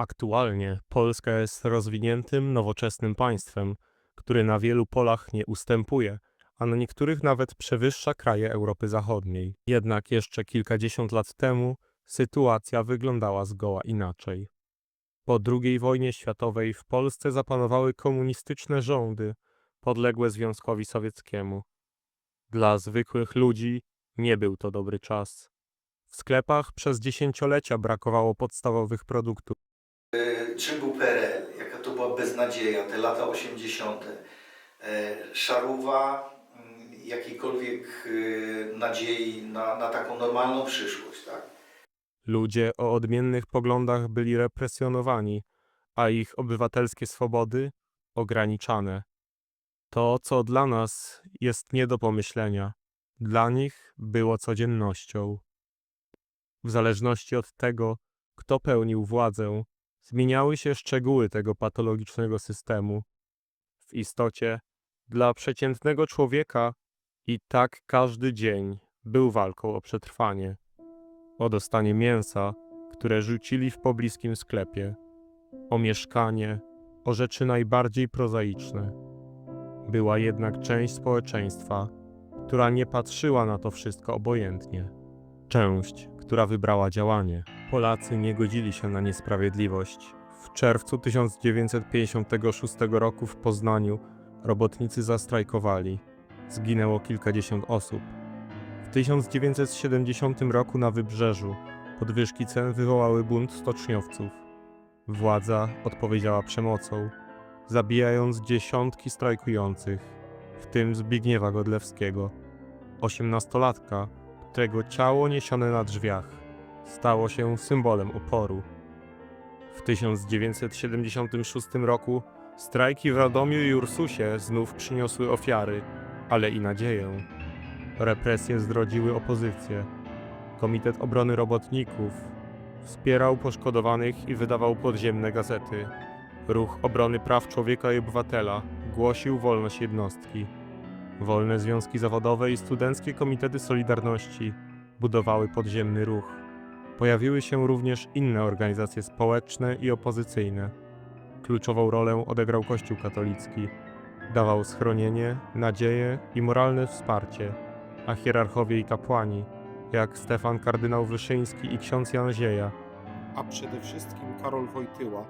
Aktualnie Polska jest rozwiniętym, nowoczesnym państwem, który na wielu polach nie ustępuje, a na niektórych nawet przewyższa kraje Europy Zachodniej. Jednak jeszcze kilkadziesiąt lat temu sytuacja wyglądała zgoła inaczej. Po II wojnie światowej w Polsce zapanowały komunistyczne rządy podległe Związkowi Sowieckiemu. Dla zwykłych ludzi nie był to dobry czas. W sklepach przez dziesięciolecia brakowało podstawowych produktów. E, czym był PRL, jaka to była beznadzieja, te lata 80., e, szaruwa mm, jakiejkolwiek e, nadziei na, na taką normalną przyszłość, tak? Ludzie o odmiennych poglądach byli represjonowani, a ich obywatelskie swobody ograniczane. To, co dla nas jest nie do pomyślenia, dla nich było codziennością. W zależności od tego, kto pełnił władzę, zmieniały się szczegóły tego patologicznego systemu. W istocie, dla przeciętnego człowieka i tak każdy dzień był walką o przetrwanie o dostanie mięsa, które rzucili w pobliskim sklepie, o mieszkanie, o rzeczy najbardziej prozaiczne. Była jednak część społeczeństwa, która nie patrzyła na to wszystko obojętnie. Część, która wybrała działanie. Polacy nie godzili się na niesprawiedliwość. W czerwcu 1956 roku w Poznaniu robotnicy zastrajkowali. Zginęło kilkadziesiąt osób. W 1970 roku na Wybrzeżu podwyżki cen wywołały bunt stoczniowców. Władza odpowiedziała przemocą, zabijając dziesiątki strajkujących, w tym Zbigniewa Godlewskiego, osiemnastolatka, którego ciało niesione na drzwiach stało się symbolem oporu. W 1976 roku strajki w Radomiu i Ursusie znów przyniosły ofiary, ale i nadzieję. Represje zdrodziły opozycję. Komitet Obrony Robotników wspierał poszkodowanych i wydawał podziemne gazety. Ruch Obrony Praw Człowieka i Obywatela głosił wolność jednostki. Wolne związki zawodowe i studenckie komitety Solidarności budowały podziemny ruch. Pojawiły się również inne organizacje społeczne i opozycyjne. Kluczową rolę odegrał Kościół katolicki. Dawał schronienie, nadzieję i moralne wsparcie a hierarchowie i kapłani, jak Stefan kardynał Wyszyński i ksiądz Jan Zieja, a przede wszystkim Karol Wojtyła,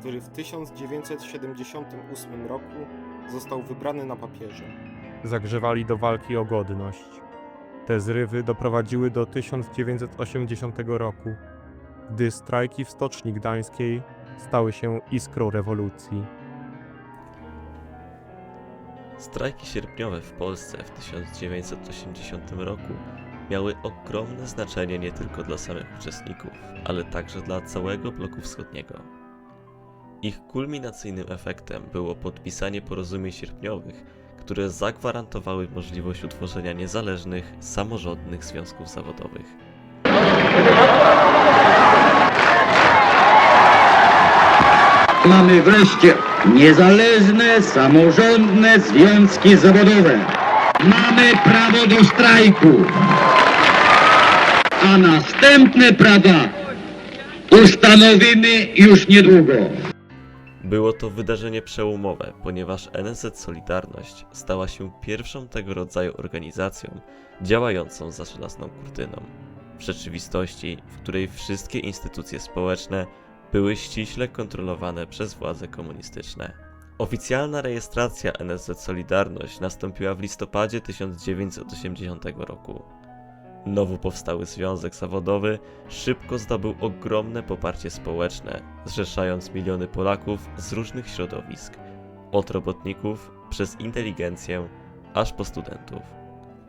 który w 1978 roku został wybrany na papieża. zagrzewali do walki o godność. Te zrywy doprowadziły do 1980 roku, gdy strajki w Stoczni Gdańskiej stały się iskrą rewolucji. Strajki sierpniowe w Polsce w 1980 roku miały ogromne znaczenie nie tylko dla samych uczestników, ale także dla całego bloku wschodniego. Ich kulminacyjnym efektem było podpisanie porozumień sierpniowych, które zagwarantowały możliwość utworzenia niezależnych, samorządnych związków zawodowych. Mamy wreszcie niezależne, samorządne związki zawodowe. Mamy prawo do strajku. A następne prawa ustanowimy już niedługo. Było to wydarzenie przełomowe, ponieważ NSZ Solidarność stała się pierwszą tego rodzaju organizacją działającą za żelazną kurtyną. W rzeczywistości, w której wszystkie instytucje społeczne były ściśle kontrolowane przez władze komunistyczne. Oficjalna rejestracja NSZ Solidarność nastąpiła w listopadzie 1980 roku. Nowo powstały związek zawodowy szybko zdobył ogromne poparcie społeczne, zrzeszając miliony Polaków z różnych środowisk, od robotników przez inteligencję aż po studentów.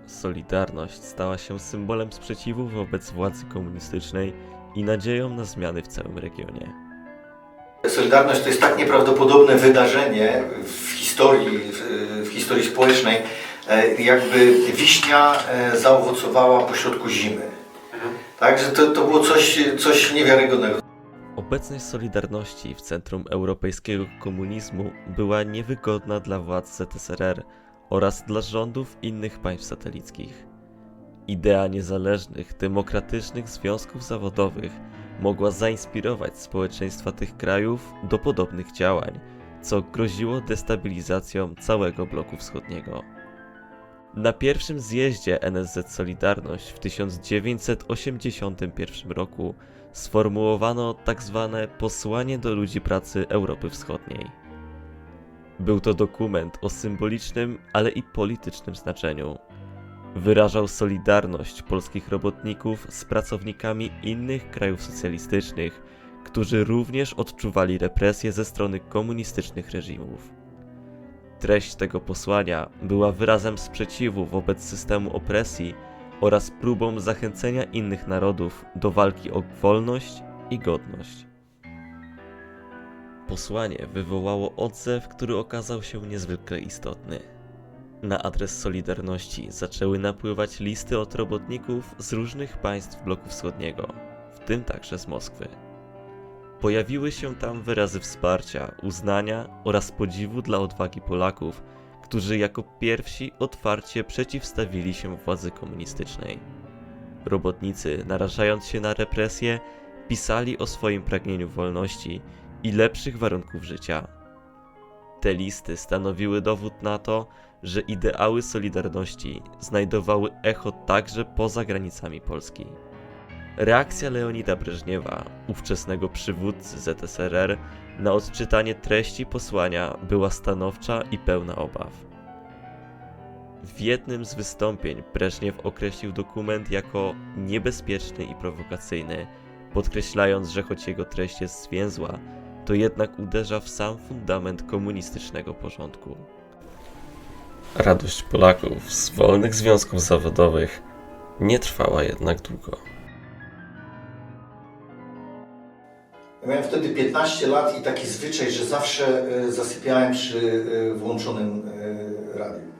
Solidarność stała się symbolem sprzeciwu wobec władzy komunistycznej i nadzieją na zmiany w całym regionie. Solidarność to jest tak nieprawdopodobne wydarzenie w historii, w, historii społecznej, jakby wiśnia e, zaowocowała pośrodku zimy. Także to, to było coś, coś niewiarygodnego. Obecność Solidarności w centrum europejskiego komunizmu była niewygodna dla władz ZSRR oraz dla rządów innych państw satelickich. Idea niezależnych, demokratycznych związków zawodowych mogła zainspirować społeczeństwa tych krajów do podobnych działań, co groziło destabilizacją całego bloku wschodniego. Na pierwszym zjeździe NSZ Solidarność w 1981 roku sformułowano tak zwane posłanie do ludzi pracy Europy Wschodniej. Był to dokument o symbolicznym, ale i politycznym znaczeniu. Wyrażał solidarność polskich robotników z pracownikami innych krajów socjalistycznych, którzy również odczuwali represje ze strony komunistycznych reżimów. Treść tego posłania była wyrazem sprzeciwu wobec systemu opresji oraz próbą zachęcenia innych narodów do walki o wolność i godność. Posłanie wywołało odzew, który okazał się niezwykle istotny. Na adres Solidarności zaczęły napływać listy od robotników z różnych państw bloku wschodniego, w tym także z Moskwy. Pojawiły się tam wyrazy wsparcia, uznania oraz podziwu dla odwagi Polaków, którzy jako pierwsi otwarcie przeciwstawili się władzy komunistycznej. Robotnicy, narażając się na represje, pisali o swoim pragnieniu wolności i lepszych warunków życia. Te listy stanowiły dowód na to, że ideały Solidarności znajdowały echo także poza granicami Polski. Reakcja Leonida Breżniewa, ówczesnego przywódcy ZSRR, na odczytanie treści posłania była stanowcza i pełna obaw. W jednym z wystąpień Breżniew określił dokument jako niebezpieczny i prowokacyjny, podkreślając, że choć jego treść jest zwięzła, to jednak uderza w sam fundament komunistycznego porządku. Radość Polaków z wolnych związków zawodowych nie trwała jednak długo. Ja miałem wtedy 15 lat i taki zwyczaj, że zawsze e, zasypiałem przy e, włączonym e, radiu.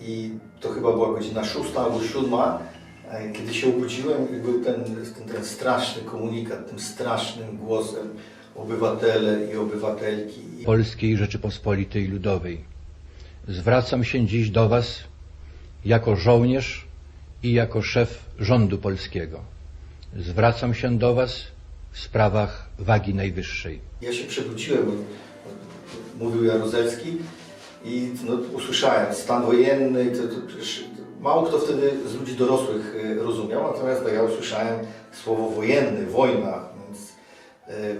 I to chyba była godzina 6 albo 7, e, kiedy się obudziłem i był ten, ten, ten straszny komunikat, tym strasznym głosem obywatele i obywatelki. Polskiej Rzeczypospolitej Ludowej. Zwracam się dziś do Was jako żołnierz i jako szef rządu polskiego. Zwracam się do Was w sprawach wagi najwyższej. Ja się przebudziłem, bo mówił Jaruzelski i no, usłyszałem stan wojenny. To, to, mało kto wtedy z ludzi dorosłych e, rozumiał, natomiast ja usłyszałem słowo wojenny, wojna, więc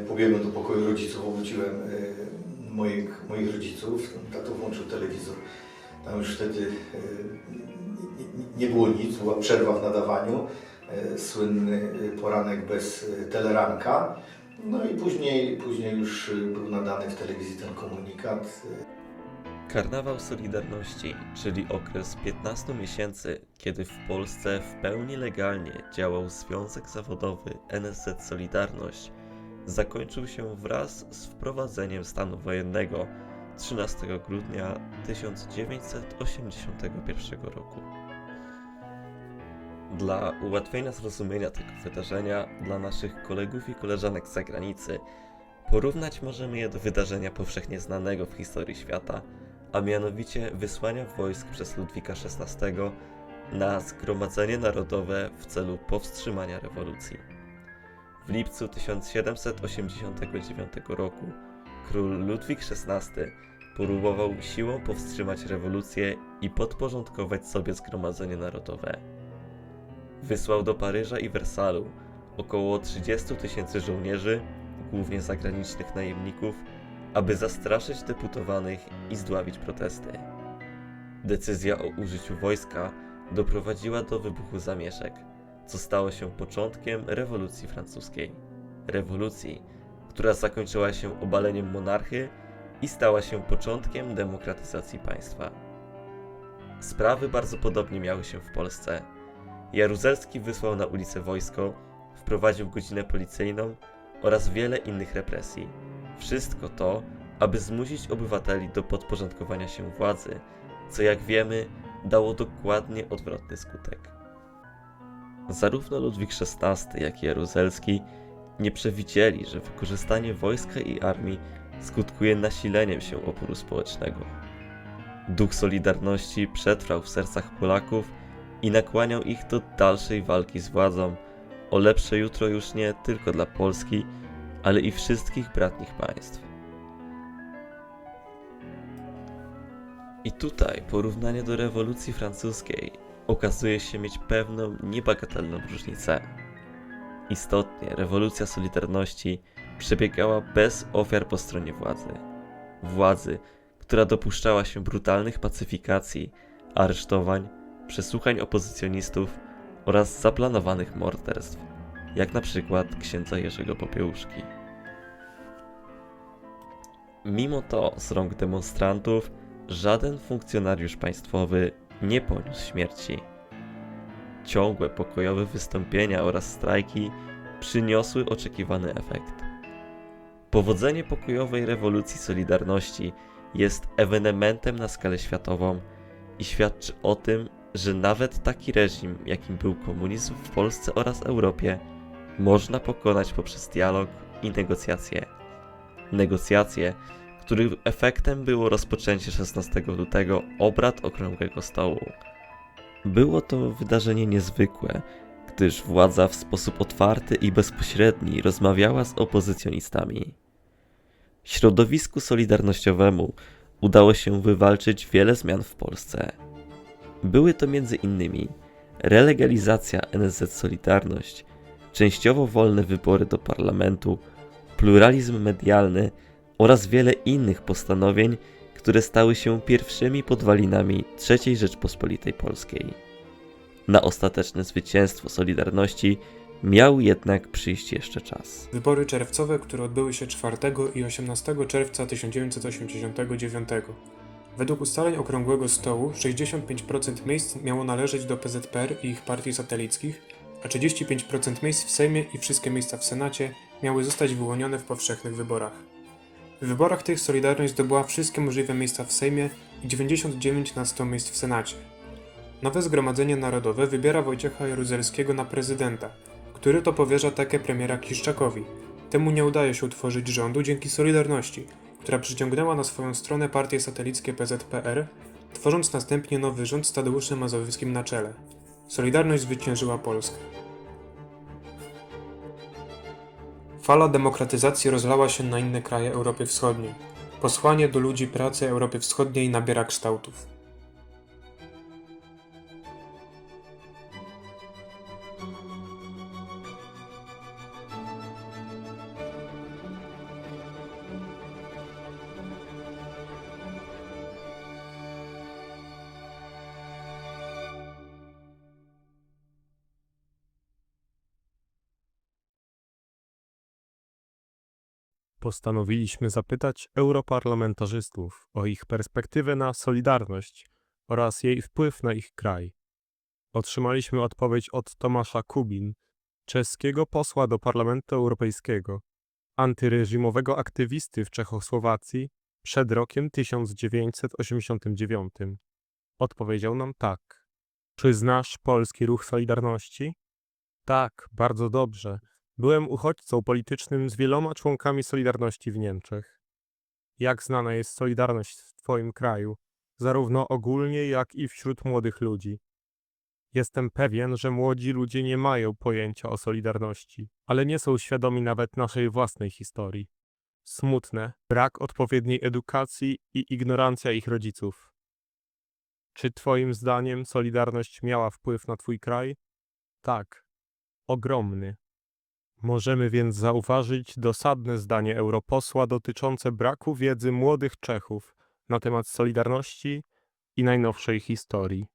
pobiegłem do pokoju rodziców, obudziłem e, moich, moich rodziców, tato włączył telewizor. Tam już wtedy e, nie, było nic, była przerwa w nadawaniu, słynny e, poranek bez e, teleranka. No i później, później już był nadany w telewizji ten komunikat. Karnawał Solidarności, czyli okres 15 miesięcy, kiedy w Polsce w pełni legalnie działał Związek Zawodowy NSZ Solidarność, zakończył się wraz z wprowadzeniem stanu wojennego 13 grudnia 1981 roku. Dla ułatwienia zrozumienia tego wydarzenia dla naszych kolegów i koleżanek z zagranicy, porównać możemy je do wydarzenia powszechnie znanego w historii świata, a mianowicie wysłania wojsk przez Ludwika XVI na Zgromadzenie Narodowe w celu powstrzymania rewolucji. W lipcu 1789 roku król Ludwik XVI próbował siłą powstrzymać rewolucję i podporządkować sobie Zgromadzenie Narodowe. Wysłał do Paryża i Wersalu około 30 tysięcy żołnierzy, głównie zagranicznych najemników, aby zastraszyć deputowanych i zdławić protesty. Decyzja o użyciu wojska doprowadziła do wybuchu zamieszek, co stało się początkiem rewolucji francuskiej. Rewolucji, która zakończyła się obaleniem monarchy i stała się początkiem demokratyzacji państwa. Sprawy bardzo podobnie miały się w Polsce. Jaruzelski wysłał na ulicę wojsko, wprowadził godzinę policyjną oraz wiele innych represji. Wszystko to, aby zmusić obywateli do podporządkowania się władzy, co jak wiemy dało dokładnie odwrotny skutek. Zarówno Ludwik XVI, jak i Jaruzelski nie przewidzieli, że wykorzystanie wojska i armii skutkuje nasileniem się oporu społecznego. Duch Solidarności przetrwał w sercach Polaków i nakłaniał ich do dalszej walki z władzą o lepsze jutro już nie tylko dla Polski, ale i wszystkich bratnich państw. I tutaj porównanie do rewolucji francuskiej okazuje się mieć pewną niebagatelną różnicę. Istotnie, rewolucja Solidarności przebiegała bez ofiar po stronie władzy. Władzy, która dopuszczała się brutalnych pacyfikacji, aresztowań, przesłuchań opozycjonistów oraz zaplanowanych morderstw, jak na przykład księdza Jerzego Popiełuszki. Mimo to z rąk demonstrantów żaden funkcjonariusz państwowy nie poniósł śmierci. Ciągłe pokojowe wystąpienia oraz strajki przyniosły oczekiwany efekt. Powodzenie pokojowej rewolucji Solidarności jest ewenementem na skalę światową i świadczy o tym, że nawet taki reżim, jakim był komunizm w Polsce oraz Europie, można pokonać poprzez dialog i negocjacje. Negocjacje, których efektem było rozpoczęcie 16 lutego obrad Okrągłego Stołu. Było to wydarzenie niezwykłe, gdyż władza w sposób otwarty i bezpośredni rozmawiała z opozycjonistami. Środowisku solidarnościowemu udało się wywalczyć wiele zmian w Polsce. Były to m.in. relegalizacja NSZ Solidarność, częściowo wolne wybory do parlamentu, pluralizm medialny oraz wiele innych postanowień, które stały się pierwszymi podwalinami III Rzeczpospolitej Polskiej. Na ostateczne zwycięstwo Solidarności miał jednak przyjść jeszcze czas. Wybory czerwcowe, które odbyły się 4 i 18 czerwca 1989. Według ustaleń Okrągłego Stołu 65% miejsc miało należeć do PZPR i ich partii satelickich, a 35% miejsc w Sejmie i wszystkie miejsca w Senacie miały zostać wyłonione w powszechnych wyborach. W wyborach tych Solidarność zdobyła wszystkie możliwe miejsca w Sejmie i 99 na 100 miejsc w Senacie. Nowe Zgromadzenie Narodowe wybiera Wojciecha Jaruzelskiego na prezydenta, który to powierza tekę premiera Kiszczakowi. Temu nie udaje się utworzyć rządu dzięki Solidarności, która przyciągnęła na swoją stronę partie satelickie PZPR, tworząc następnie nowy rząd z Tadeuszem Mazowieckim na czele. Solidarność zwyciężyła Polskę. Fala demokratyzacji rozlała się na inne kraje Europy Wschodniej. Posłanie do ludzi pracy Europy Wschodniej nabiera kształtów. Postanowiliśmy zapytać europarlamentarzystów o ich perspektywę na Solidarność oraz jej wpływ na ich kraj. Otrzymaliśmy odpowiedź od Tomasza Kubin, czeskiego posła do Parlamentu Europejskiego, antyreżimowego aktywisty w Czechosłowacji przed rokiem 1989. Odpowiedział nam tak. Czy znasz polski ruch Solidarności? Tak, bardzo dobrze. Byłem uchodźcą politycznym z wieloma członkami Solidarności w Niemczech. Jak znana jest Solidarność w Twoim kraju, zarówno ogólnie, jak i wśród młodych ludzi? Jestem pewien, że młodzi ludzie nie mają pojęcia o Solidarności, ale nie są świadomi nawet naszej własnej historii. Smutne, brak odpowiedniej edukacji i ignorancja ich rodziców. Czy Twoim zdaniem Solidarność miała wpływ na Twój kraj? Tak, ogromny. Możemy więc zauważyć dosadne zdanie europosła dotyczące braku wiedzy młodych Czechów na temat Solidarności i najnowszej historii.